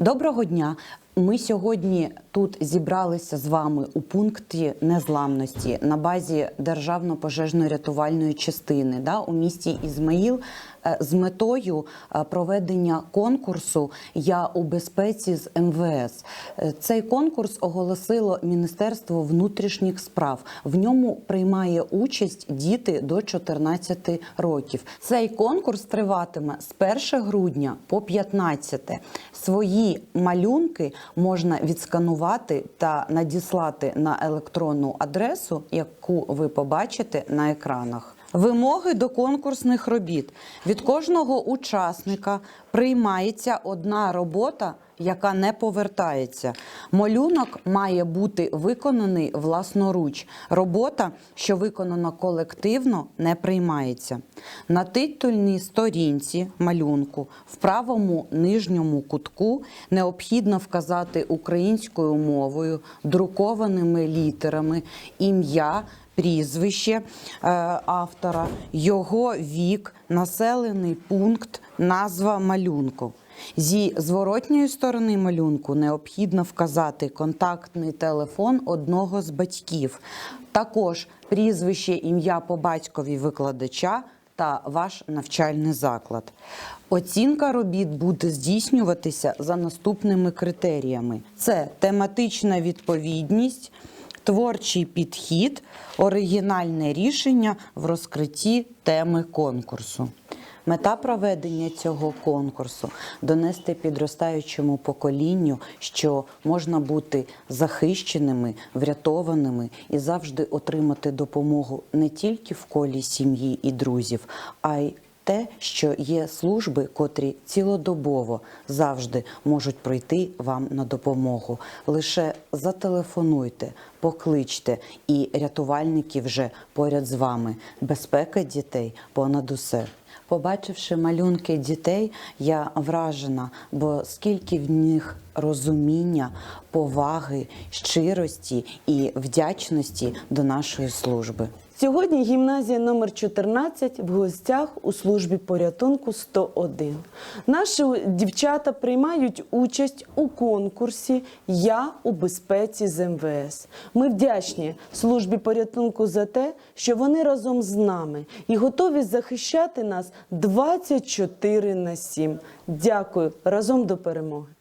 Доброго дня. Ми сьогодні тут зібралися з вами у пункті незламності на базі державно-пожежно-рятувальної частини да, у місті Ізмаїл е, з метою е, проведення конкурсу Я у безпеці з МВС. Е, Цей конкурс оголосило Міністерство внутрішніх справ. В ньому приймає участь діти до 14 років. Цей конкурс триватиме з 1 грудня по 15. Свої малюнки можна відсканувати та надіслати на електронну адресу, яку ви побачите на екранах. Вимоги до конкурсних робіт від кожного учасника приймається одна робота, яка не повертається. Малюнок має бути виконаний власноруч. Робота, що виконана колективно, не приймається. На титульній сторінці малюнку в правому нижньому кутку необхідно вказати українською мовою, друкованими літерами, ім'я. Прізвище е, автора, його вік, населений пункт, назва малюнку. Зі зворотньої сторони малюнку необхідно вказати контактний телефон одного з батьків, також прізвище, ім'я по батькові викладача та ваш навчальний заклад. Оцінка робіт буде здійснюватися за наступними критеріями: це тематична відповідність. Творчий підхід, оригінальне рішення в розкритті теми конкурсу. Мета проведення цього конкурсу донести підростаючому поколінню, що можна бути захищеними, врятованими і завжди отримати допомогу не тільки в колі сім'ї і друзів, а й те, що є служби, котрі цілодобово завжди можуть прийти вам на допомогу. Лише зателефонуйте, покличте, і рятувальники вже поряд з вами. Безпека дітей понад усе. Побачивши малюнки дітей, я вражена, бо скільки в них розуміння, поваги, щирості і вдячності до нашої служби. Сьогодні гімназія номер 14 в гостях у службі порятунку 101. Наші дівчата приймають участь у конкурсі Я у безпеці з МВС. Ми вдячні службі порятунку за те, що вони разом з нами і готові захищати нас 24 на 7. Дякую разом до перемоги.